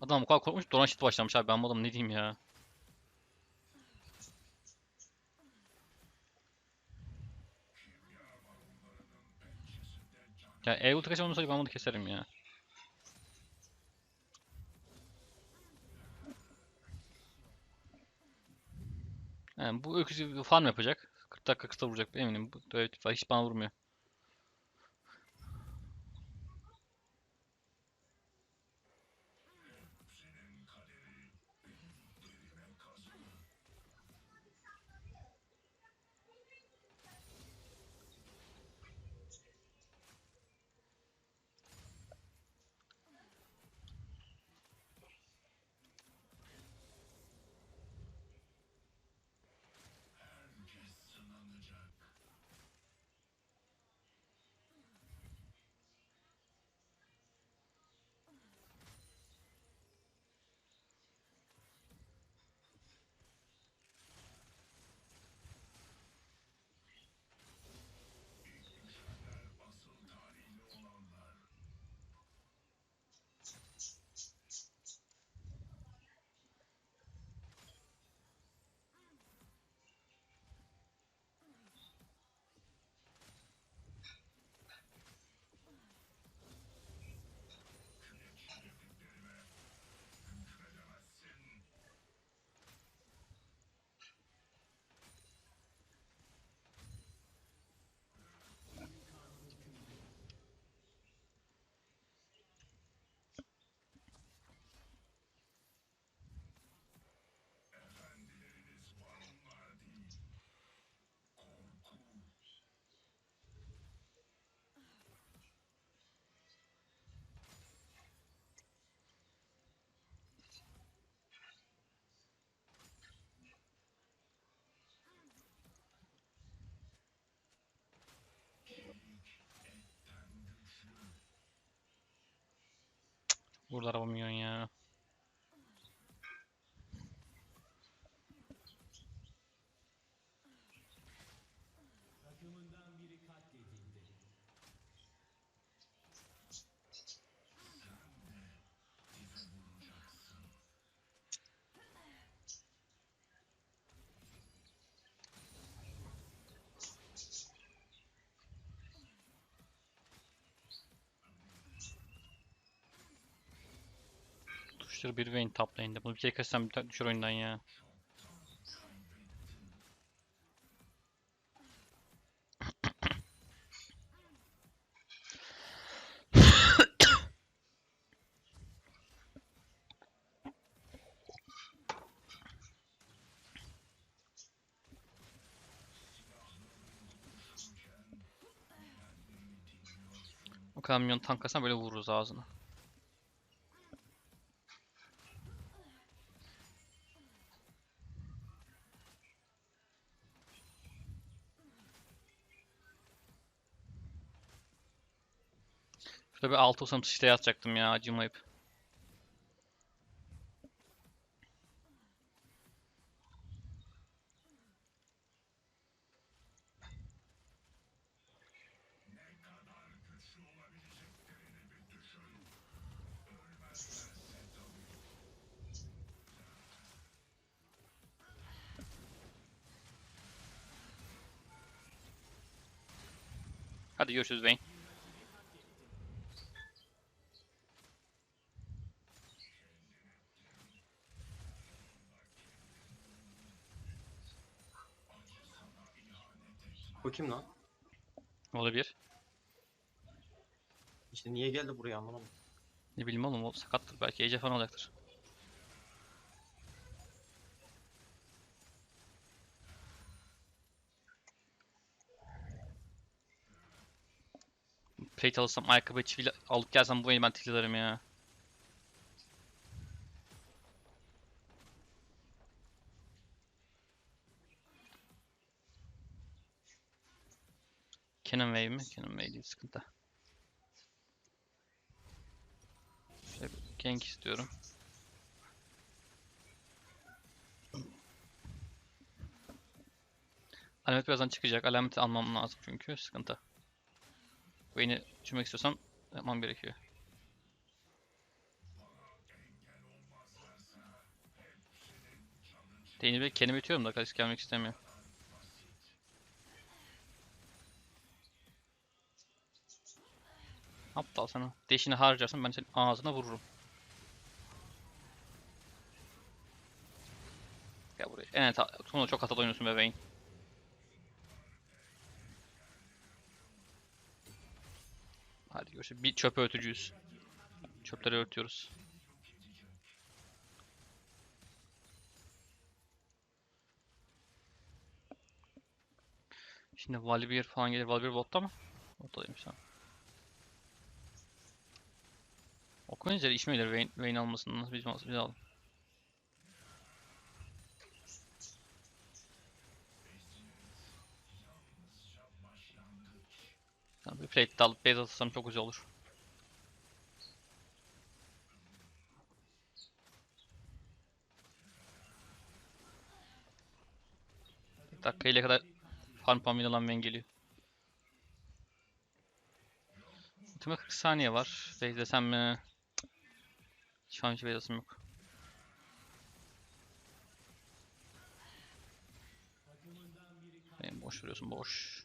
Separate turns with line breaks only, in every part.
Adam o kadar korkmuş Doran shit başlamış abi ben bu adamı ne diyeyim ya. Ya E ulti kaçan olmasaydı ben bunu keserim ya. Yani bu öküzü farm yapacak. 40 dakika kısa vuracak eminim. Bu hiç bana vurmuyor. Burada araba milyon ya. Tuşları bir Vayne top lane'de. Bunu bir kere kaçsam bir düşür oyundan ya. O kadar milyon tank böyle vururuz ağzına. Altı olsam siteye atacaktım ya acımayıp. Hadi görüşürüz Vayne.
Kim lan?
Olabilir.
İşte niye geldi buraya anlamadım.
Ne bileyim oğlum o sakattır belki Ece falan olacaktır. Plate alırsam ayakkabı çiviyle alıp gelsem bu eli ben tilderim ya. Cannon Wave mi? Cannon Wave değil sıkıntı. Şöyle bir gank istiyorum. Alamet birazdan çıkacak. Alameti almam lazım çünkü sıkıntı. Beyni çürmek istiyorsam yapmam gerekiyor. Değil bir kelime bitiyorum da kaç gelmek istemiyor. Aptal sana. Deşini harcarsın ben senin ağzına vururum. Gel buraya. Evet, Tuna çok hatalı oynuyorsun bebeğin. Hadi görüşürüz. Bir çöpe ötücüyüz. Çöpleri örtüyoruz. Şimdi Valibear falan gelir. Valibear botta mı? Bottaymış tamam. Okuyun üzeri iş mi gelir Vayne, Vayne almasın. Nasıl biz, biz alalım. Bir plate de alıp base atırsam çok güzel olur. Bir dakika ile kadar farm puan alan Vayne geliyor. Ultime 40 saniye var. Base desem mi? Şu an hiç base atasım yok. Benim boş vuruyorsun boş.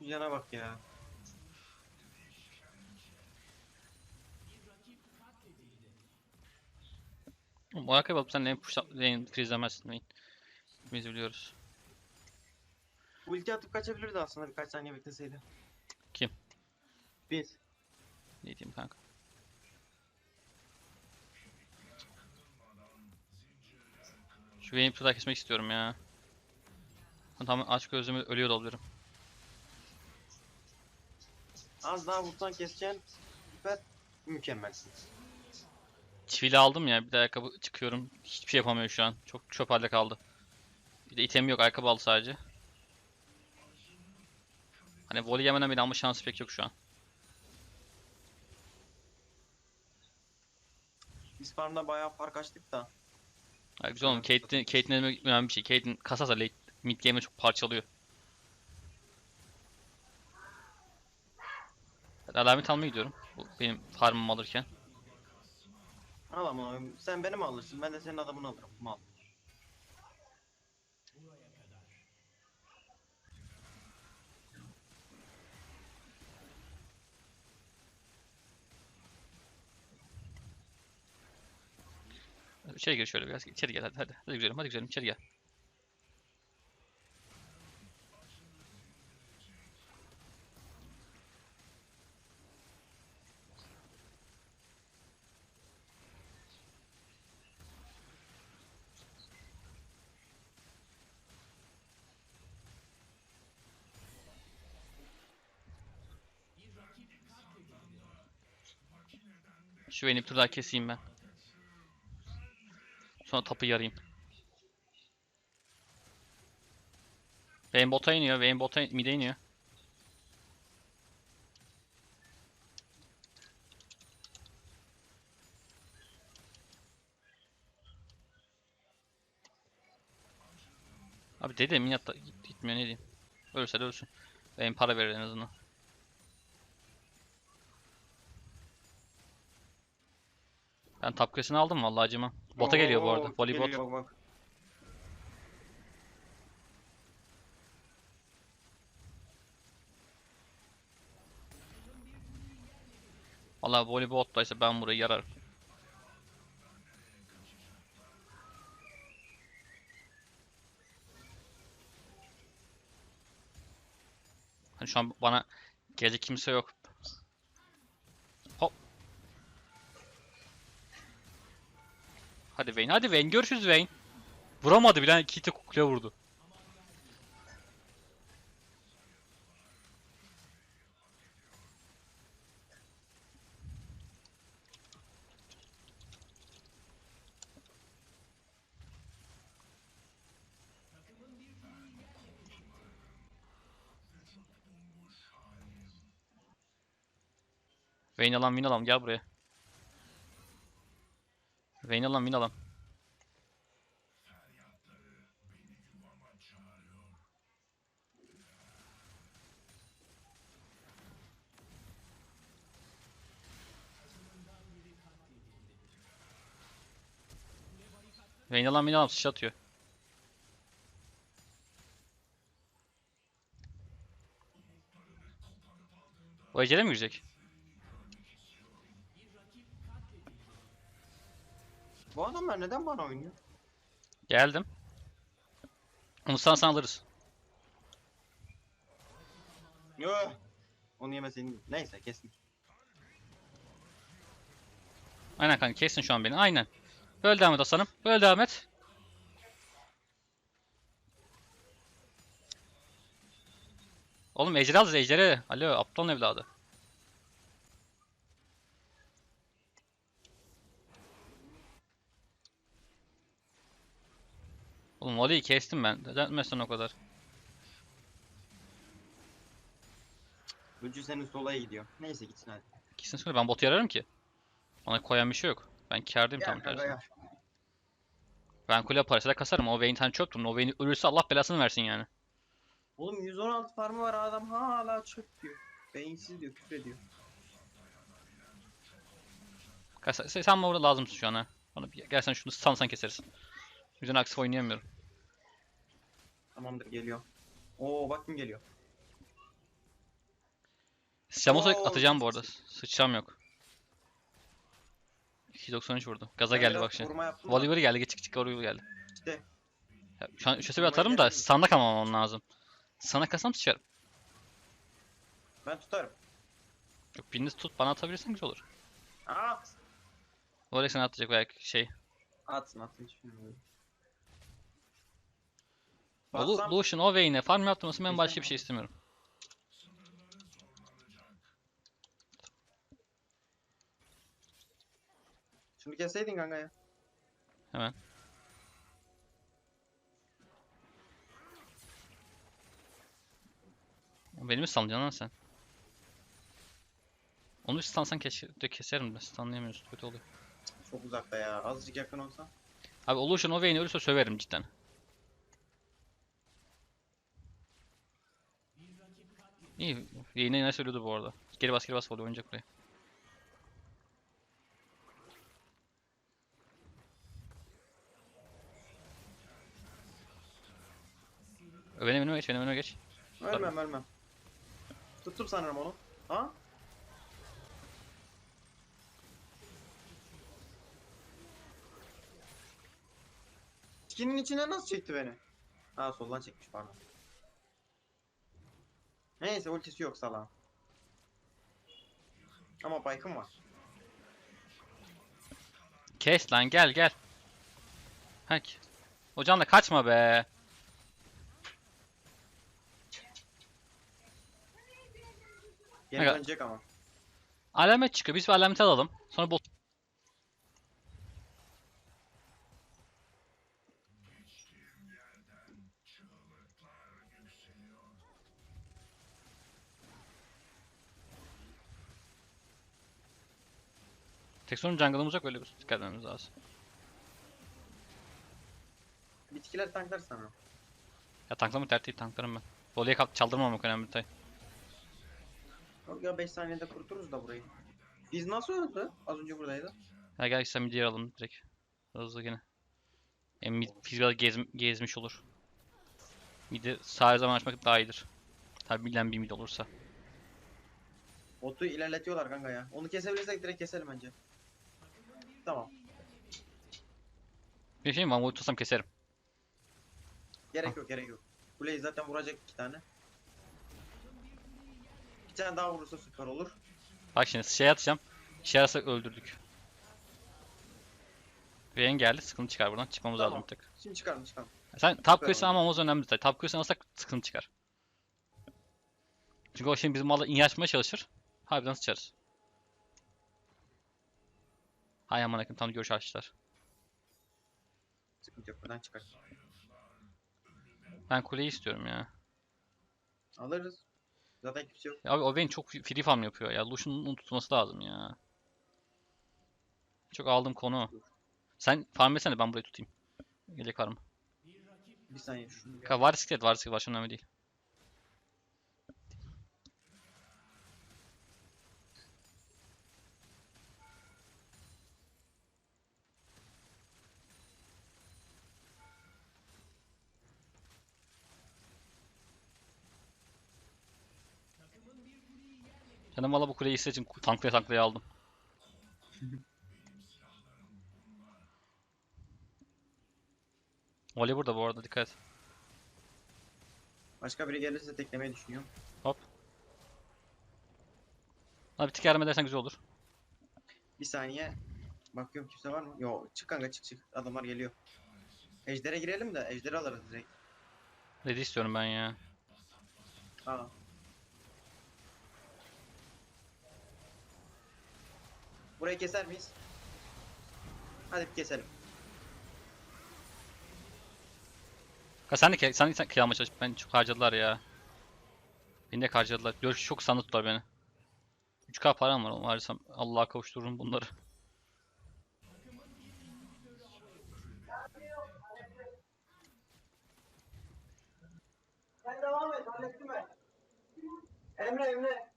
Yana bak ya.
Oğlum, ayakkabı alıp sen lane push lane freezelemezsin Vayne. Biz biliyoruz.
Ulti atıp kaçabilirdi aslında birkaç saniye bekleseydi.
Kim?
Biz.
Ne diyeyim kanka. Şu Vayne'i tutar kesmek istiyorum ya. Tam aç gözümü ölüyor da olabilirim.
Az daha vursan keseceksin. Süper. Mükemmelsin.
Çivili aldım ya bir de ayakkabı çıkıyorum. Hiçbir şey yapamıyor şu an. Çok çöp halde kaldı. Bir de item yok ayakkabı aldı sadece. Hani volley yemeden bile alma şansı pek yok şu an.
Biz farmda bayağı fark açtık da.
Ya güzel oğlum. Caitlyn elime gitmeyen bir şey. Caitlyn kasarsa late mid game'e çok parçalıyor. Ben alamet almaya gidiyorum. Bu benim farmımı alırken.
Al ama sen benim alırsın. Ben de senin adamını alırım. Mal.
İçeri gir şöyle biraz. İçeri gel hadi hadi. Hadi güzelim hadi güzelim içeri gel. Şu beni bir tur keseyim ben. Sonra tapı yarayım. Vayne bota iniyor. Vayne bota mid'e iniyor. Abi dedim yatta git, gitmiyor ne diyeyim. Ölürse de ölsün. Vayne para verir en azından. Ben kulesini aldım vallahi acımam. Bota geliyor bu arada.
Oo,
Volley bot.
geliyor, Bak.
Valla voleyboldaysa ben burayı yararım. Hani şu an bana gelecek kimse yok. Hadi Vayne, hadi Vayne. Görüşürüz Vayne. Vuramadı bile. Kitty kukla vurdu. Vayne alan win alan gel buraya. Vayne alan win alan. Vayne alan win alan sıçra atıyor. Bu ecele mi girecek?
Bu adamlar neden bana oynuyor?
Geldim. Onu sana alırız.
Yo. Onu yemeseydin. Neyse kesin.
Aynen kanka kessin şu an beni. Aynen. Böyle devam et aslanım. Böyle devam et. Oğlum ejderi alacağız ejderi. Alo aptal evladı. Oğlum Vali'yi kestim ben. Neden etmezsen o kadar.
Öcü senin solaya gidiyor. Neyse gitsin hadi.
Kesin söyle ben botu yararım ki. Bana koyan bir şey yok. Ben kârdayım tam tersine. Ben kule parasıyla kasarım. O Vayne tane çöktüm. O Vayne ölürse Allah belasını versin yani.
Oğlum 116 farmı var adam hala çöp diyor. Beyinsiz diyor küfür ediyor.
Kasa, sen, bana orada lazımsın şu an ha. Bana bir gel sen şunu sansan keseriz. Yüzden aktif oynayamıyorum.
Tamamdır geliyor. Oo bak kim geliyor.
Sıçram olsa
Oo,
atacağım bu arada. Sıçram yok. 293 vurdu. Gaza
Ben
geldi
biraz
bak şimdi.
vurma yaptım da
geldi. Çık çık Volibear geldi.
İşte
Ya, şu an üçe bir
Vurmaya
atarım da
geldi.
standa kalmamam lazım. Sana kasam sıçarım.
ben tutarım.
Yok birini tut bana atabilirsen güzel olur.
At.
Voley sana atacak belki şey.
Atsın atsın hiç bilmiyorum.
Lu- Lucian o Vayne'e farm yaptırmasın ben başka bir şey istemiyorum.
şunu keseydin kanka ya.
Hemen. Beni mi sanacaksın lan sen? Onu stansan kes de keserim de stanlayamıyorsun kötü oluyor.
Çok uzakta ya. Azıcık yakın olsa.
Abi Illusion o Vayne ölürse söverim cidden. İyi. Vayne'e ne söylüyordu bu arada. Geri bas geri bas oluyor oynayacak buraya. Benim önüme geç, benim önüme geç.
Ölmem ölmem. Tuttum sanırım onu. Ha? Skinin içine nasıl çekti beni? Ha soldan çekmiş pardon. Neyse ultisi yok salağın. Ama Pike'ım var.
Kes lan gel gel. Hak. Hocam da kaçma be.
Geri
Aga.
dönecek ama.
Alamet çıkıyor. Biz bir alameti alalım. Sonra bot. Tek sorun jungle'ımız yok öyle bir dikkat etmemiz lazım.
Bitkiler tanklar sanırım.
Ya tanklamak dert değil tanklarım ben. Voleye kap çaldırmamak önemli detay.
Yok ya 5 saniyede kuruturuz da burayı. Biz nasıl öldü? Az önce buradaydı.
Ya gel sen midi alalım direkt. Hızlı gene. Hem mid fiziksel gez, gezmiş olur. Midi sağ zaman açmak daha iyidir. Tabi bilen bir mid olursa.
Botu ilerletiyorlar kanka ya. Onu kesebilirsek direkt keselim bence. Tamam.
Bir şey mi? Van tutsam keserim.
Gerek yok gerek yok. Kuleyi zaten vuracak iki tane. Bir tane daha vurursa süper olur.
Bak şimdi şey atacağım. İşe yarasa öldürdük. Vayne geldi. Sıkıntı çıkar buradan. Çıkmamız
Tamam.
lazım bir tek.
Şimdi çıkalım çıkalım.
Sen top quest'i
oldu.
almamız önemli detay. Top quest'i alırsak sıkıntı çıkar. Çünkü o şimdi bizim malı iyi açmaya çalışır. Harbiden sıçarız. Hay aman akım tam görüş açtılar.
Sıkıntı yok buradan çıkar.
Ben kuleyi istiyorum ya.
Alırız. Zaten kimse yok.
Ya abi o Vayne çok free farm yapıyor ya. Lucian'ın tutması lazım ya. Çok aldığım konu. Sen farm etsene ben burayı tutayım. Gelecek var mı?
Bir saniye şunu
Ka var siklet var siklet var önemli değil. Canım valla bu kuleyi için tanklaya tanklaya aldım. Voli burada bu arada dikkat et.
Başka biri gelirse teklemeyi düşünüyorum.
Hop. Bana bir tık yardım edersen güzel olur.
Bir saniye. Bakıyorum kimse var mı? Yo çık kanka çık çık. Adamlar geliyor. Ejder'e girelim de Ejder'i alırız direkt.
Ready istiyorum ben ya.
Aa. Burayı keser miyiz? Hadi bir keselim.
Ha sen de ke sen, kill almaya çalış. Ben çok harcadılar ya. Beni de harcadılar. Görüş çok sandı tuttular beni. 3k param var. Varsam Allah'a kavuştururum bunları.
Sen devam et hallettim ben. Emre Emre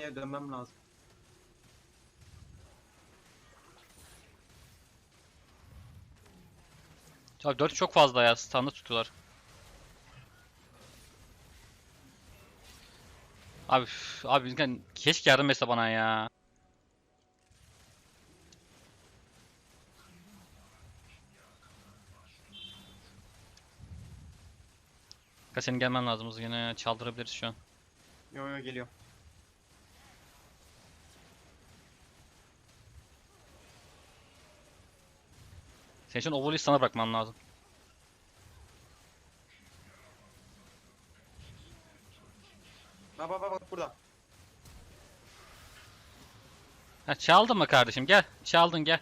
Zonya'ya dönmem lazım.
Abi 4 çok fazla ya. Standa tutuyorlar. Abi üf, abi keşke yardım etse bana ya. Senin gelmen lazım yine. Çaldırabiliriz şu an.
Yo yo geliyor.
Senin için overlay sana bırakmam lazım.
Bak bak bak bak burada.
Ha çaldın mı kardeşim? Gel. Çaldın gel.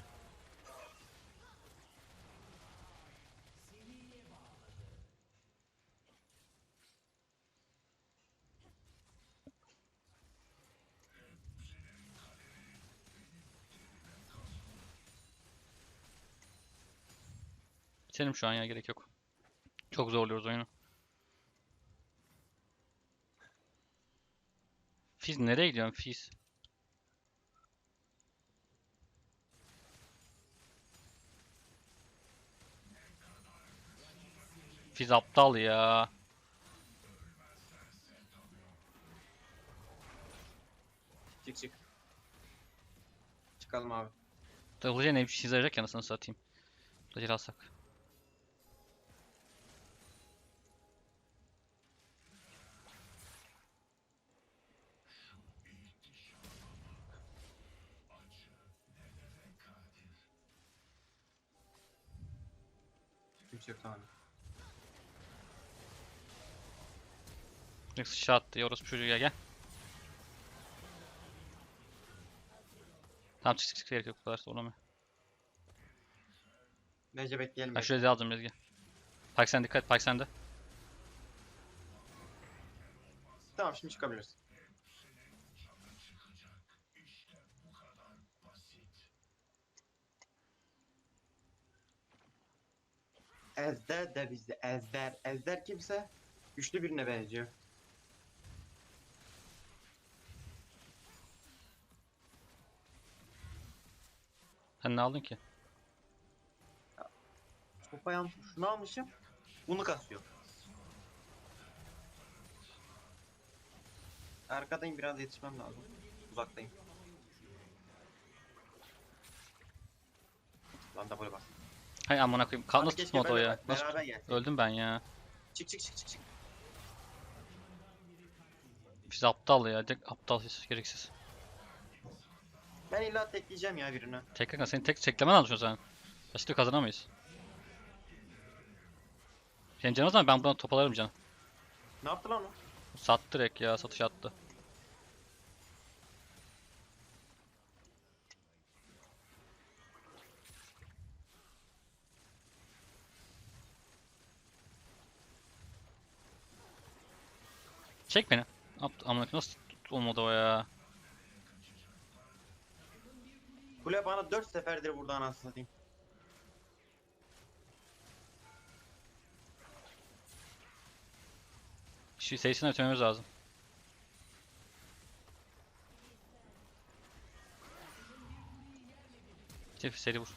Bitirelim şu an ya gerek yok. Çok zorluyoruz oyunu. Fiz nereye gidiyorsun Fiz? Fiz aptal ya.
Çık çık. Çıkalım abi.
Bir şey izleyecek ya anasını satayım. Hızlıca alsak.
Tamam.
Direkt sıçra attı. Yoruz çocuğu gel gel. Tamam çık çık çık gerek yok bu kadar zorlama.
Bence bekleyelim.
Ha
bekle.
şuraya alacağım Ezgi. Pike sen dikkat Pike sende.
Tamam şimdi çıkabiliriz. Ezder de bizde Ezder. Ezder kimse güçlü birine benziyor.
Sen ne aldın ki?
Sopayı almışım. Şunu almışım. Bunu kasıyor. Arkadayım biraz yetişmem lazım. Uzaktayım. Lan da böyle bak.
Hay amına koyayım.
Abi
nasıl
keşke
tutmadı o ya?
bak,
Nasıl
Beraber gelsek.
Öldüm ben ya.
Çık çık çık çık çık.
Biz aptal ya. Direkt aptal hiç gereksiz.
Ben illa tekleyeceğim ya birine.
Tek kanka seni tek çeklemen lazım sen. Başka türlü kazanamayız. Senin canın o zaman ben buradan topalarım canım.
Ne yaptı lan o?
Sattı direkt ya. Satış attı. Çek beni. Apt amına nasıl tut- olmadı o ya?
Kule bana 4 seferdir burada anasını satayım.
Şu sayısını ötememiz lazım. Seri, seri vur.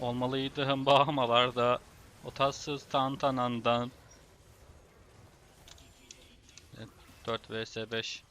Olmalıydım bahmalarda. O tatsız tantanandan. Evet, 4 vs 5.